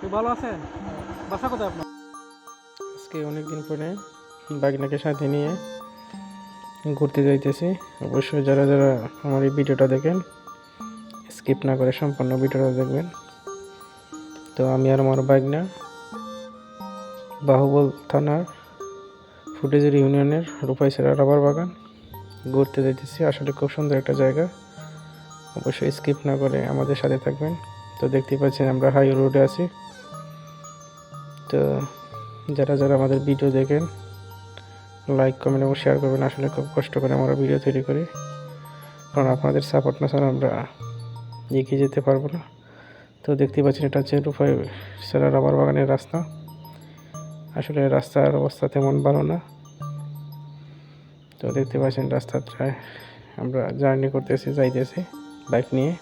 তুই ভালো আছেন? বাসা কোথায় আপনার? আজকে অনেকদিন পরে বাগনাকে সাথে নিয়ে ঘুরতে যাইতেছি। অবশ্যই যারা যারা আমার এই ভিডিওটা দেখেন স্কিপ না করে সম্পূর্ণ ভিডিওটা দেখবেন। তো আমি আর আমার বাগনা বাহুবল থানার ফুটেজের ইউনিয়নের রূপাইছেড়া রাবার বাগান ঘুরতে যাইতেছি। আসলে খুব সুন্দর একটা জায়গা। অবশ্যই স্কিপ না করে আমাদের সাথে থাকবেন। তো দেখতেই পাচ্ছেন আমরা হাই রোডে আছি। তো যারা যারা আমাদের ভিডিও দেখেন লাইক কমেন্ট এবং শেয়ার করবেন। আসলে খুব কষ্ট করে আমরা ভিডিও তৈরি করি। কারণ আপনাদের সাপোর্ট না ছাড়া আমরা এগিয়ে যেতে পারব না। তো দেখতেই পাচ্ছেন এটা হচ্ছে রূপাই সেরা রাবার বাগানের রাস্তা। আসলে রাস্তার অবস্থা তেমন ভালো না। তো দেখতে পাচ্ছেন রাস্তাটায় আমরা জার্নি করতেছি, যাইতেছি বাইক নিয়ে।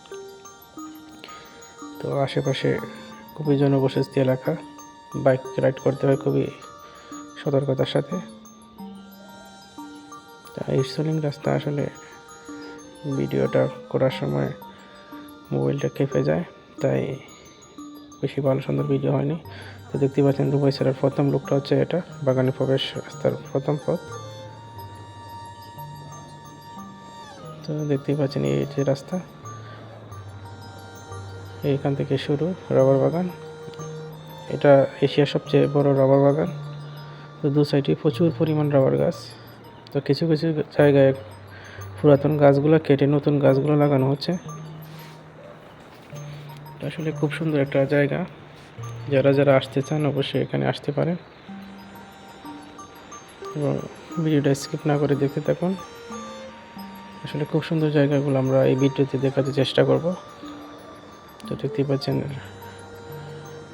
তো আশেপাশে খুবই জনবসতি এলাকা। বাইক রাইড করতে হয় খুবই সতর্কতার সাথে। এই রাস্তা আসলে ভিডিওটা করার সময় মোবাইলটা কেঁপে যায়, তাই বেশি ভালো সুন্দর ভিডিও হয়নি। তো দেখতে পাচ্ছেন দুবাই সেরার প্রথম লুকটা হচ্ছে এটা, বাগানে প্রবেশ রাস্তার প্রথম পথ। তো দেখতেই পাচ্ছেন এই যে রাস্তা। এইখান থেকে শুরু, রাবার বাগান। এটা এশিয়ার সবচেয়ে বড় রাবার বাগান। তো দু সাইডে প্রচুর পরিমাণ রাবার গাছ। তো কিছু কিছু জায়গায় পুরাতন গাছগুলো কেটে নতুন গাছগুলো লাগানো হচ্ছে। আসলে খুব সুন্দর একটা জায়গা। যারা যারা আসতে চান অবশ্যই এখানে আসতে পারেন। এবং ভিডিওটা স্কিপ না করে দেখতে থাকুন। আসলে খুব সুন্দর জায়গাগুলো আমরা এই ভিডিওতে দেখাতে চেষ্টা করব। তো দেখতেই পাচ্ছেন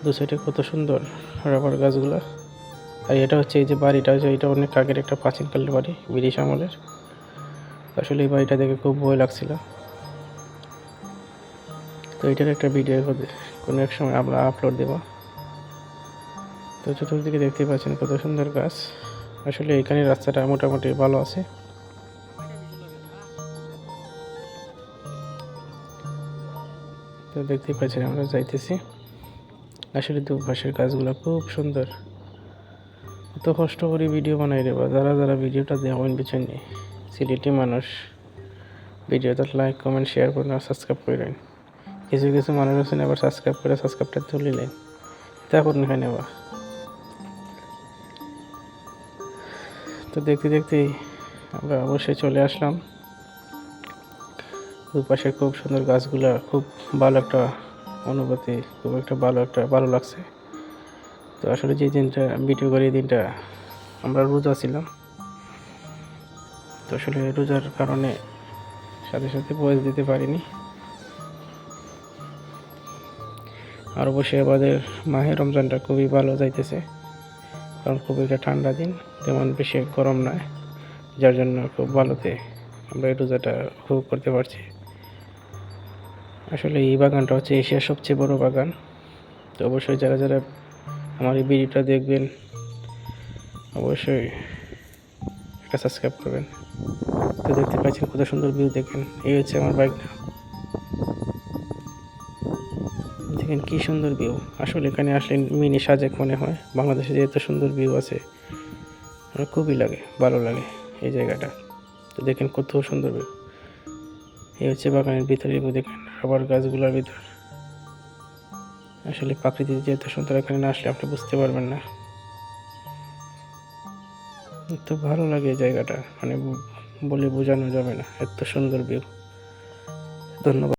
দু সাইডে কত সুন্দর রাবার গাছগুলো। আর এটা হচ্ছে এই যে বাড়িটা হচ্ছে এটা অনেক আগের একটা প্রাচীনকালের বাড়ি, ব্রিটিশ আমলের। আসলে এই বাড়িটা দেখে খুব ভয় লাগছিল। তো এটার একটা ভিডিও কোনো এক সময় আমরা আপলোড দেব। তো চতুর্দিকে দেখতে পাচ্ছেন কত সুন্দর গাছ। আসলে এখানে রাস্তাটা মোটামুটি ভালো আছে। তো দেখতেই পাচ্ছেন আমরা যাইতেছি। আসলে দুপাশের গাছগুলো খুব সুন্দর। এত কষ্ট করে ভিডিও বানাই রে যারা যারা ভিডিওটা দেখবেন পিছনে সিলেটি মানুষ, ভিডিওটা লাইক, কমেন্ট, শেয়ার করুন আর সাবস্ক্রাইব করেন কিছু কিছু মানুষ আছেন আবার সাবস্ক্রাইব করে সাবস্ক্রাইবটা তুলিলেন তা করুন এখানে বা? তো দেখতে দেখতেই আমরা অবশ্যই চলে আসলাম। দুপাশে খুব সুন্দর গাছগুলা, খুব ভালো একটা অনুভূতি, খুব একটা ভালো একটা, ভালো লাগছে। তো আসলে যে দিনটা, ভিডিও করি দিনটা আমরা রোজা ছিলাম। তো আসলে রোজার কারণে সাথে সাথে বয়স দিতে পারিনি। আর অবশ্যই আমাদের মাহে রমজানটা খুবই ভালো যাইতেছে। কারণ খুব একটা ঠান্ডা দিন, তেমন বেশি গরম নয়। যার জন্য খুব ভালোতে আমরা এই রোজাটা উপভোগ করতে পারছি। আসলে এই বাগানটা হচ্ছে এশিয়ার সবচেয়ে বড় বাগান। তো অবশ্যই যারা যারা আমার এই ভিডিওটা দেখবেন, অবশ্যই একটা সাবস্ক্রাইব করবেন। তো দেখতে পাচ্ছেন কত সুন্দর ভিউ দেখেন, এই হচ্ছে আমার বাইকটা দেখেন কি সুন্দর ভিউ আসলে এখানে আসলে মিনি সাজেক মনে হয়, বাংলাদেশে যে এত সুন্দর ভিউ আছে, আমার খুবই লাগে, ভালো লাগে এই জায়গাটা। তো দেখেন কত সুন্দর ভিউ এই হচ্ছে বাগানের ভিতরে দেখেন আবার গাছগুলোর ভিতর। আসলে প্রাকৃতিক যে এত সুন্দর, এখানে না আসলে আপনি বুঝতে পারবেন না। এত ভালো লাগে জায়গাটা মানে বলে বোঝানো যাবে না, এত সুন্দর ভিউ ধন্যবাদ।